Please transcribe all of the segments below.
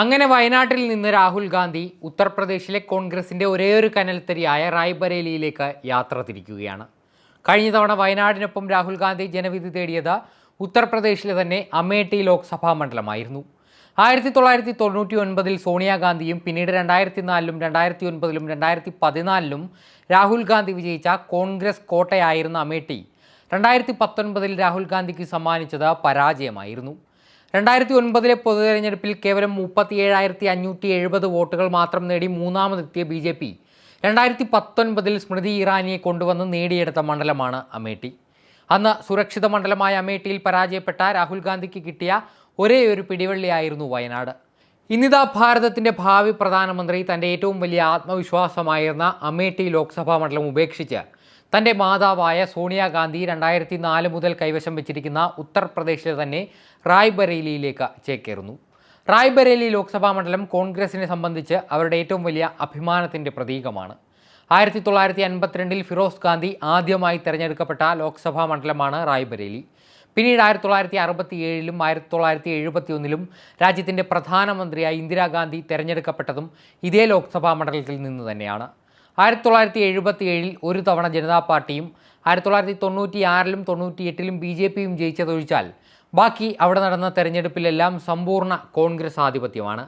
അങ്ങനെ വയനാട്ടിൽ നിന്ന് രാഹുൽ ഗാന്ധി ഉത്തർപ്രദേശിലെ കോൺഗ്രസിന്റെ ഒരേയൊരു കനൽത്തരിയായ റായ്ബറേലിയിലേക്ക് യാത്ര തിരിക്കുകയാണ്. കഴിഞ്ഞ തവണ വയനാടിനൊപ്പം രാഹുൽ ഗാന്ധി ജനവിധി തേടിയത് ഉത്തർപ്രദേശിലെ തന്നെ അമേഠി ലോക്സഭാ മണ്ഡലമായിരുന്നു. ആയിരത്തി തൊള്ളായിരത്തി തൊണ്ണൂറ്റി ഒൻപതിൽ സോണിയാഗാന്ധിയും പിന്നീട് രണ്ടായിരത്തി നാലിലും രണ്ടായിരത്തി ഒൻപതിലും രണ്ടായിരത്തി പതിനാലിലും രാഹുൽ ഗാന്ധി വിജയിച്ച കോൺഗ്രസ് കോട്ടയായിരുന്ന അമേഠി രണ്ടായിരത്തി പത്തൊൻപതിൽ രാഹുൽ ഗാന്ധിക്ക് സമ്മാനിച്ചത് പരാജയമായിരുന്നു. രണ്ടായിരത്തി ഒൻപതിലെ പൊതുതെരഞ്ഞെടുപ്പിൽ കേവലം മുപ്പത്തി ഏഴായിരത്തി അഞ്ഞൂറ്റി എഴുപത് വോട്ടുകൾ മാത്രം നേടി മൂന്നാമതെത്തിയ ബി ജെ പി. രണ്ടായിരത്തി പത്തൊൻപതിൽ സ്മൃതി ഇറാനിയെ കൊണ്ടുവന്ന് നേടിയെടുത്ത മണ്ഡലമാണ് അമേഠി. അന്ന് സുരക്ഷിത മണ്ഡലമായ അമേഠിയിൽ പരാജയപ്പെട്ട രാഹുൽ ഗാന്ധിക്ക് കിട്ടിയ ഒരേ ഒരു പിടിവള്ളിയായിരുന്നു വയനാട്. ഇന്നിതാ ഭാരതത്തിന്റെ ഭാവി പ്രധാനമന്ത്രി തന്റെ ഏറ്റവും വലിയ ആത്മവിശ്വാസമായിരുന്ന അമേഠി ലോക്സഭാ മണ്ഡലം ഉപേക്ഷിച്ച് തന്റെ മാതാവായ സോണിയാഗാന്ധി രണ്ടായിരത്തി നാല് മുതൽ കൈവശം വെച്ചിരിക്കുന്ന ഉത്തർപ്രദേശിലെ തന്നെ റായ്ബറേലിയിലേക്ക് ചേക്കേറുന്നു. റായ്ബറേലി ലോക്സഭാ മണ്ഡലം കോൺഗ്രസിനെ സംബന്ധിച്ച് അവരുടെ ഏറ്റവും വലിയ അഭിമാനത്തിന്റെ പ്രതീകമാണ്. ആയിരത്തി തൊള്ളായിരത്തി അൻപത്തിരണ്ടിൽ ഫിറോസ് ഗാന്ധി ആദ്യമായി തിരഞ്ഞെടുക്കപ്പെട്ട ലോക്സഭാ മണ്ഡലമാണ് റായ്ബറേലി. പിന്നീട് ആയിരത്തി തൊള്ളായിരത്തി അറുപത്തി ഏഴിലും ആയിരത്തി തൊള്ളായിരത്തി എഴുപത്തി ഒന്നിലും രാജ്യത്തിന്റെ പ്രധാനമന്ത്രിയായി ഇന്ദിരാഗാന്ധി തിരഞ്ഞെടുക്കപ്പെട്ടതും ഇതേ ലോക്സഭാ മണ്ഡലത്തിൽ നിന്ന് തന്നെയാണ്. ആയിരത്തി തൊള്ളായിരത്തി എഴുപത്തി ഏഴിൽ ഒരു തവണ ജനതാ പാർട്ടിയും ആയിരത്തി തൊള്ളായിരത്തി തൊണ്ണൂറ്റി ആറിലും തൊണ്ണൂറ്റി എട്ടിലും ബി ജെ പിയും ജയിച്ചതൊഴിച്ചാൽ ബാക്കി അവിടെ നടന്ന തെരഞ്ഞെടുപ്പിലെല്ലാം സമ്പൂർണ കോൺഗ്രസ് ആധിപത്യമാണ്.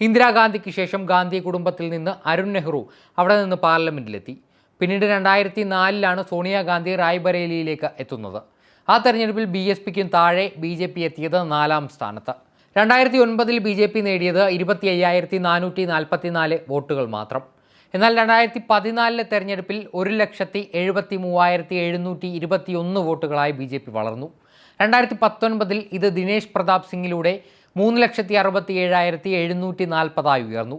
ഇന്ദിരാഗാന്ധിക്ക് ശേഷം ഗാന്ധി കുടുംബത്തിൽ നിന്ന് അരുൺ നെഹ്റു അവിടെ നിന്ന് പാർലമെന്റിലെത്തി പിന്നീട് രണ്ടായിരത്തി നാലിലാണ് സോണിയാഗാന്ധി റായ്ബറേലിയിലേക്ക് എത്തുന്നത്. ആ തെരഞ്ഞെടുപ്പിൽ ബി എസ് പിക്കും താഴെ ബി ജെ പി എത്തിയത് നാലാം സ്ഥാനത്ത്. രണ്ടായിരത്തി ഒൻപതിൽ ബി ജെ പി നേടിയത് ഇരുപത്തി അയ്യായിരത്തി നാനൂറ്റി നാൽപ്പത്തി നാല് വോട്ടുകൾ മാത്രം. എന്നാൽ രണ്ടായിരത്തി പതിനാലിലെ തെരഞ്ഞെടുപ്പിൽ ഒരു ലക്ഷത്തി എഴുപത്തി മൂവായിരത്തി എഴുന്നൂറ്റി ഇരുപത്തി ഒന്ന് വോട്ടുകളായി ബി ജെ പി വളർന്നു. രണ്ടായിരത്തി പത്തൊൻപതിൽ ഇത് ദിനേശ് പ്രതാപ് സിംഗിലൂടെ മൂന്ന് ലക്ഷത്തി അറുപത്തി ഏഴായിരത്തി എഴുന്നൂറ്റി നാൽപ്പതായി ഉയർന്നു.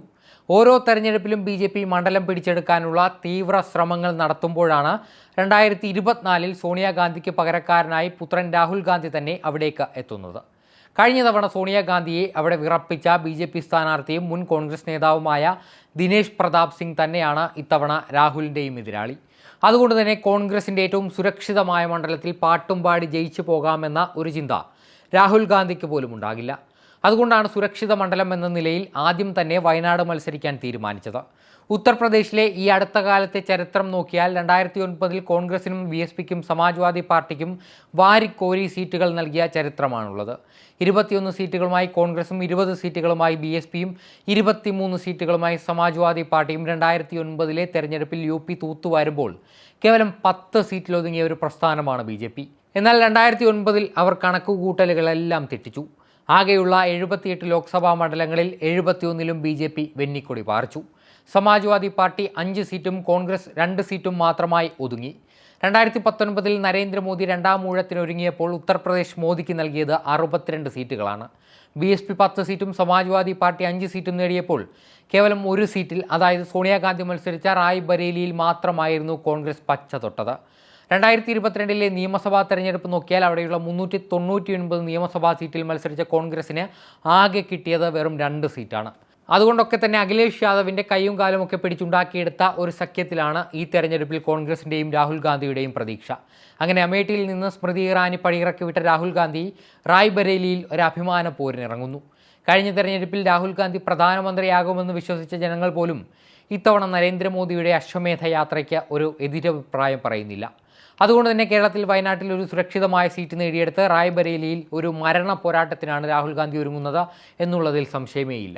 ഓരോ തെരഞ്ഞെടുപ്പിലും ബി ജെ പി മണ്ഡലം പിടിച്ചെടുക്കാനുള്ള തീവ്ര ശ്രമങ്ങൾ നടത്തുമ്പോഴാണ് രണ്ടായിരത്തി ഇരുപത്തിനാലിൽ സോണിയാഗാന്ധിക്ക് പകരക്കാരനായി പുത്രൻ രാഹുൽ ഗാന്ധി തന്നെ അവിടേക്ക് എത്തുന്നത്. കഴിഞ്ഞ തവണ സോണിയാഗാന്ധിയെ അവിടെ വിറപ്പിച്ച ബി ജെ പി സ്ഥാനാർത്ഥിയും മുൻ കോൺഗ്രസ് നേതാവുമായ ദിനേശ് പ്രതാപ് സിംഗ് തന്നെയാണ് ഇത്തവണ രാഹുലിന്റെയും എതിരാളി. അതുകൊണ്ട് തന്നെ കോൺഗ്രസിന്റെ ഏറ്റവും സുരക്ഷിതമായ മണ്ഡലത്തിൽ പാട്ടും പാടി ജയിച്ചു പോകാമെന്ന ഒരു ചിന്ത രാഹുൽ ഗാന്ധിക്ക് പോലും ഉണ്ടാകില്ല. അതുകൊണ്ടാണ് സുരക്ഷിത മണ്ഡലം എന്ന നിലയിൽ ആദ്യം തന്നെ വയനാട് മത്സരിക്കാൻ തീരുമാനിച്ചത്. ഉത്തർപ്രദേശിലെ ഈ അടുത്ത കാലത്തെ ചരിത്രം നോക്കിയാൽ രണ്ടായിരത്തി ഒൻപതിൽ കോൺഗ്രസിനും ബി എസ് പിക്കും സമാജ്വാദി പാർട്ടിക്കും വാരിക്കോരി സീറ്റുകൾ നൽകിയ ചരിത്രമാണുള്ളത്. ഇരുപത്തിയൊന്ന് സീറ്റുകളുമായി കോൺഗ്രസും ഇരുപത് സീറ്റുകളുമായി ബി എസ് പിയും ഇരുപത്തിമൂന്ന് സീറ്റുകളുമായി സമാജ്വാദി പാർട്ടിയും രണ്ടായിരത്തി ഒൻപതിലെ തെരഞ്ഞെടുപ്പിൽ യു പി തൂത്തുവാരുമ്പോൾ കേവലം പത്ത് സീറ്റിലൊതുങ്ങിയ ഒരു പ്രസ്ഥാനമാണ് ബി ജെ പി. എന്നാൽ രണ്ടായിരത്തി ഒൻപതിൽ അവർ കണക്കുകൂട്ടലുകളെല്ലാം തെറ്റിച്ചു. ആകെയുള്ള എഴുപത്തിയെട്ട് ലോക്സഭാ മണ്ഡലങ്ങളിൽ എഴുപത്തിയൊന്നിലും ബി ജെ പി വെന്നിക്കൊടി പാറിച്ചു. സമാജ്വാദി പാർട്ടി അഞ്ച് സീറ്റും കോൺഗ്രസ് രണ്ട് സീറ്റും മാത്രമായി ഒതുങ്ങി. രണ്ടായിരത്തി പത്തൊൻപതിൽ നരേന്ദ്രമോദി രണ്ടാം ഊഴത്തിനൊരുങ്ങിയപ്പോൾ ഉത്തർപ്രദേശ് മോദിക്ക് നൽകിയത് അറുപത്തിരണ്ട് സീറ്റുകളാണ്. ബി എസ് പി പത്ത് സീറ്റും സമാജ്വാദി പാർട്ടി അഞ്ച് സീറ്റും നേടിയപ്പോൾ കേവലം ഒരു സീറ്റിൽ അതായത് സോണിയാഗാന്ധി മത്സരിച്ച റായ് ബറേലിയിൽ മാത്രമായിരുന്നു കോൺഗ്രസ് പച്ച തൊട്ടത്. രണ്ടായിരത്തി ഇരുപത്തിരണ്ടിലെ നിയമസഭാ തെരഞ്ഞെടുപ്പ് നോക്കിയാൽ അവിടെയുള്ള മുന്നൂറ്റി തൊണ്ണൂറ്റി ഒൻപത് നിയമസഭാ സീറ്റിൽ മത്സരിച്ച കോൺഗ്രസിന് ആകെ കിട്ടിയത് വെറും രണ്ട് സീറ്റാണ്. അതുകൊണ്ടൊക്കെ തന്നെ അഖിലേഷ് യാദവിന്റെ കൈയും കാലും ഒക്കെ പിടിച്ചുണ്ടാക്കിയെടുത്ത ഒരു സഖ്യത്തിലാണ് ഈ തെരഞ്ഞെടുപ്പിൽ കോൺഗ്രസിന്റെയും രാഹുൽ ഗാന്ധിയുടെയും പ്രതീക്ഷ. അങ്ങനെ അമേഠിയിൽ നിന്ന് സ്മൃതി ഇറാനി പടിയിറക്കി വിട്ട രാഹുൽ ഗാന്ധി റായ്ബരേലിയിൽ ഒരു അഭിമാന പോരിനിറങ്ങുന്നു. കഴിഞ്ഞ തെരഞ്ഞെടുപ്പിൽ രാഹുൽ ഗാന്ധി പ്രധാനമന്ത്രിയാകുമെന്ന് വിശ്വസിച്ച ജനങ്ങൾ പോലും ഇത്തവണ നരേന്ദ്രമോദിയുടെ അശ്വമേധ യാത്രയ്ക്ക് ഒരു എതിരഭിപ്രായം പറയുന്നില്ല. അതുകൊണ്ട് തന്നെ കേരളത്തിൽ വയനാട്ടിൽ ഒരു സുരക്ഷിതമായ സീറ്റ് നേടിയെടുത്ത് റായ്ബറേലിയിൽ ഒരു മരണ പോരാട്ടത്തിനാണ് രാഹുൽ ഗാന്ധി ഒരുങ്ങുന്നത് എന്നുള്ളതിൽ സംശയമേയില്ല.